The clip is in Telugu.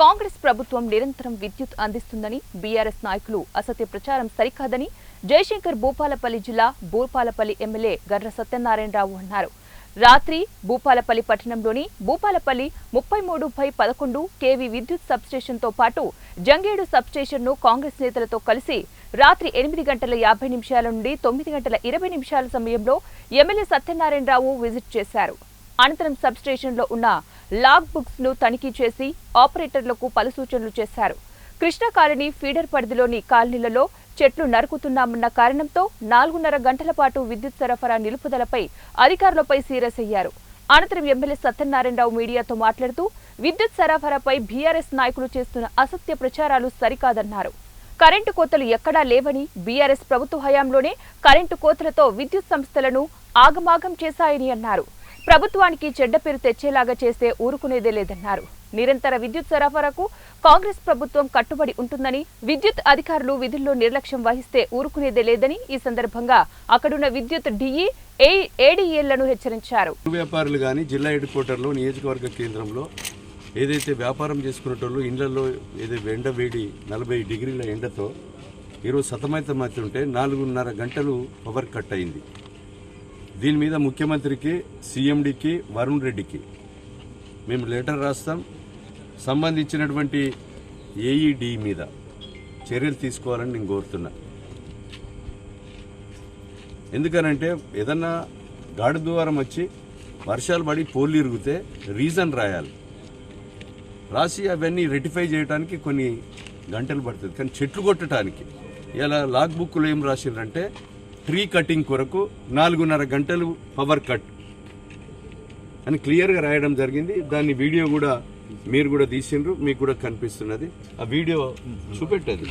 కాంగ్రెస్ ప్రభుత్వం నిరంతరం విద్యుత్ అందిస్తుందని బీఆర్ఎస్ నాయకులు అసత్య ప్రచారం సరికాదని జయశంకర్ భూపాలపల్లి జిల్లా భూపాలపల్లి ఎమ్మెల్యే గర్ర సత్యనారాయణరావు అన్నారు. రాత్రి భూపాలపల్లి పట్టణంలోని భూపాలపల్లి ముప్పై మూడు బై పదకొండు కేవీ విద్యుత్ సబ్స్టేషన్తో పాటు జంగేడు సబ్స్టేషన్ను కాంగ్రెస్ నేతలతో కలిసి రాత్రి ఎనిమిది గంటల యాభై నిమిషాల నుండి తొమ్మిది గంటల ఇరవై నిమిషాల సమయంలో ఎమ్మెల్యే సత్యనారాయణరావు విజిట్ చేశారు. అనంతరం సబ్స్టేషన్లో ఉన్న లాగ్ బుక్స్ను తనిఖీ చేసి ఆపరేటర్లకు పలు సూచనలు చేశారు. కృష్ణా కాలనీ ఫీడర్ పరిధిలోని కాలనీలలో చెట్లు నరుకుతున్నామన్న కారణంతో నాలుగున్నర గంటల పాటు విద్యుత్ సరఫరా నిలుపుదలపై అధికారులపై సీరియస్ అయ్యారు. అనంతరం ఎమ్మెల్యే సత్యనారాయణరావు మీడియాతో మాట్లాడుతూ విద్యుత్ సరఫరాపై బీఆర్ఎస్ నాయకులు చేస్తున్న అసత్య ప్రచారాలు సరికాదన్నారు. కరెంటు కోతలు ఎక్కడా లేవని బీఆర్ఎస్ ప్రభుత్వ హయాంలోనే కరెంటు కోతలతో విద్యుత్ సంస్థలను ఆగమాగం చేశాయని అన్నారు. ప్రభుత్వానికి చెడ్డ పేరు తెచ్చేలాగా చేస్తే ఊరుకునేదే లేదన్నారు. నిరంతర విద్యుత్ సరఫరాకు కాంగ్రెస్ ప్రభుత్వం కట్టుబడి ఉంటుందని విద్యుత్ అధికారులు విధుల్లో నిర్లక్ష్యం వహిస్తే ఊరుకునేదే లేదని ఈ సందర్భంగా అక్కడున్న విద్యుత్ డిఈ ఏడీఏలను హెచ్చరించారు. వ్యాపారులు కానీ జిల్లా హెడ్ క్వార్టర్లో నియోజకవర్గ కేంద్రంలో ఏదైతే వ్యాపారం చేసుకునేటోళ్ళు ఇళ్ళలో ఏదైతే ఎండ వేడి నలభై డిగ్రీల ఎండతో ఈరోజు ఉంటే నాలుగున్నర గంటలు పవర్ కట్ అయింది. దీని మీద ముఖ్యమంత్రికి సీఎండికి వరుణ్ రెడ్డికి మేము లెటర్ రాస్తాం. సంబంధించినటువంటి ఏఈడి మీద చర్యలు తీసుకోవాలని నేను కోరుతున్నా. ఎందుకనంటే ఏదన్నా గాడి ద్వారం వచ్చి వర్షాలు పడి పోలు ఇరిగితే రీజన్ రాయాలి. రాసి అవన్నీ రెటిఫై చేయడానికి కొన్ని గంటలు పడుతుంది. కానీ చెట్లు కొట్టడానికి ఇలా లాగ్ బుక్లో ఏం రాసిండ్రంటే ట్రీ కటింగ్ కొరకు నాలుగున్నర గంటలు పవర్ కట్. అని క్లియర్గా రాయడం జరిగింది. దాన్ని వీడియో కూడా మీరు కూడా తీసిండ్రు మీకు కూడా కనిపిస్తున్నది. ఆ వీడియో చూపెట్టదు